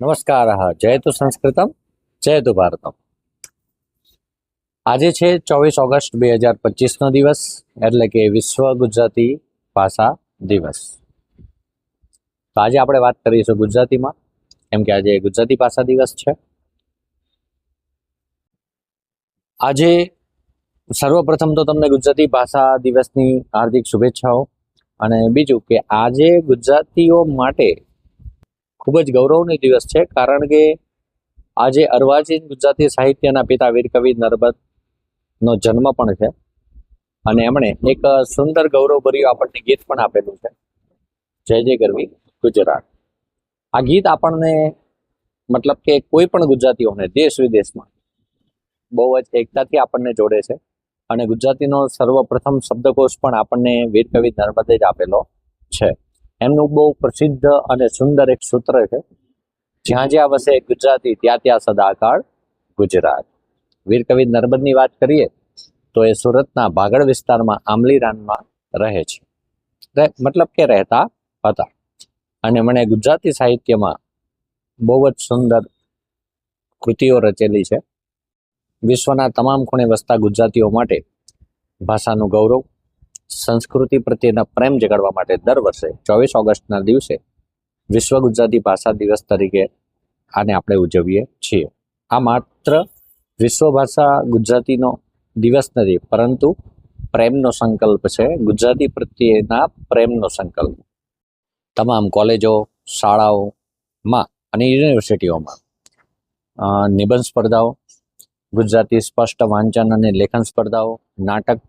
નમસ્કાર. જયતુ સંસ્કૃતમ જયતુ ભારતમ. આજે છે ચોવીસ ઓગસ્ટ બે હજાર પચીસનો દિવસ, એટલે કે વિશ્વ ગુજરાતી ભાષા દિવસ. તો આજે આપણે વાત કરીશું ગુજરાતીમાં, કેમ કે આજે ગુજરાતી ભાષા દિવસ છે. આજે સર્વપ્રથમ તો તમને ગુજરાતી ભાષા દિવસની હાર્દિક શુભેચ્છાઓ, અને બીજું કે આજે ગુજરાતીઓ માટે ખૂબ જ ગૌરવનો દિવસ છે, કારણ કે આજે અર્વાચીન ગુજરાતી સાહિત્યના પિતા વીર કવિ નર્મદનો જન્મ પણ છે. અને એમણે એક સુંદર ગૌરવભર્યું આપણને ગીત પણ આપેલું છે. જય જય ગરવી, ગુજરાત. આ ગીત આપણને મતલબ કે કોઈ પણ ગુજરાતીઓને, દેશ વિદેશમાં બહુ જ એકતાથી આપણને જોડે છે. અને ગુજરાતીનો સર્વપ્રથમ શબ્દકોશ પણ આપણને વીર કવિ નર્મદે જ આપેલો એમનું બહુ પ્રસિદ્ધ અને સુંદર એક સૂત્ર છે. જ્યાં જ્યાં વસે ગુજરાતી, ત્યાં ત્યાં સદાકાળ ગુજરાત. વીર કવિ નર્મદની વાત કરીએ, તો એ સુરતના ભાગળ વિસ્તારમાં આમલી રાનમાં રહે છે. મતલબ કે રહેતા હતા. અને મને ગુજરાતી સાહિત્યમાં બહુ જ સુંદર કૃતિઓ રચેલી છે. વિશ્વના તમામ ખૂણે વસતા ગુજરાતીઓ માટે ભાષાનું ગૌરવ સંસ્કૃતિ પ્રત્યેના પ્રેમ જગાડવા માટે દર વર્ષે ચોવીસ ઓગસ્ટના દિવસે વિશ્વ ગુજરાતી ભાષા દિવસ તરીકે આને આપણે ઉજવીએ છીએ. આ માત્ર વિશ્વ ભાષા ગુજરાતીનો દિવસ નથી, પરંતુ પ્રેમનો સંકલ્પ છે, ગુજરાતી પ્રત્યેના પ્રેમનો સંકલ્પ. તમામ કોલેજો, શાળાઓમાં અને યુનિવર્સિટીઓમાં નિબંધ સ્પર્ધાઓ, ગુજરાતી સ્પષ્ટ વાંચન અને લેખન સ્પર્ધાઓ, નાટક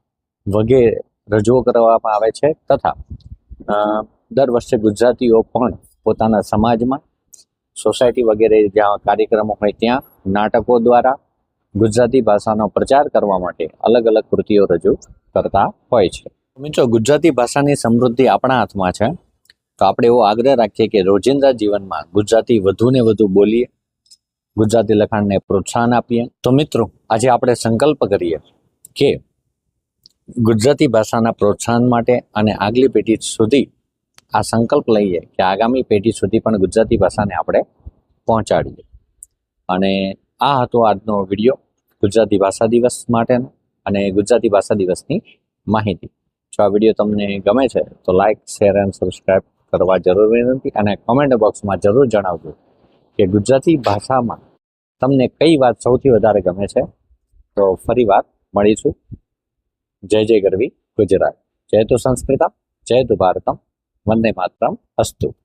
વગેરે રજૂ કરવામાં આવે છે તથા દર વર્ષે ગુજરાતીઓ પણ પોતાના સમાજમાં સોસાયટી વગેરે જ્યાં કાર્યક્રમો હોય ત્યાં નાટકો દ્વારા ગુજરાતી ભાષાનો પ્રચાર કરવા માટે અલગ અલગ કૃતિઓ રજૂ કરતા હોય છે. મિત્રો, ગુજરાતી ભાષાની સમૃદ્ધિ આપણા હાથમાં છે. તો આપણે એવો આગ્રહ રાખીએ કે રોજિંદા જીવનમાં ગુજરાતી વધુ ને વધુ બોલીએ, ગુજરાતી લખાણને પ્રોત્સાહન આપીએ. તો મિત્રો, આજે આપણે સંકલ્પ કરીએ કે ગુજરાતી ભાષાના પ્રોત્સાહન માટે અને આગલી પેઢી સુધી આ સંકલ્પ લઈએ કે આગામી પેઢી સુધી પણ ગુજરાતી ભાષાને આપણે પહોંચાડીએ. અને આ હતો આજનો વીડિયો, ગુજરાતી ભાષા દિવસ માટેનો અને ગુજરાતી ભાષા દિવસની માહિતી. જો આ વીડિયો તમને ગમે છે, તો લાઇક શેર એન્ડ સબસ્ક્રાઈબ કરવા જરૂર વિનંતી અને કોમેન્ટ બોક્સમાં જરૂર જણાવજો કે ગુજરાતી ભાષામાં તમને કઈ વાત સૌથી વધારે ગમે છે. તો ફરી વાત મળીશું. જય જય ગરવી ગુજરાત. જય તો સંસ્કૃતમ જય તો ભારતમ વંદે માતરમ અસ્તુ.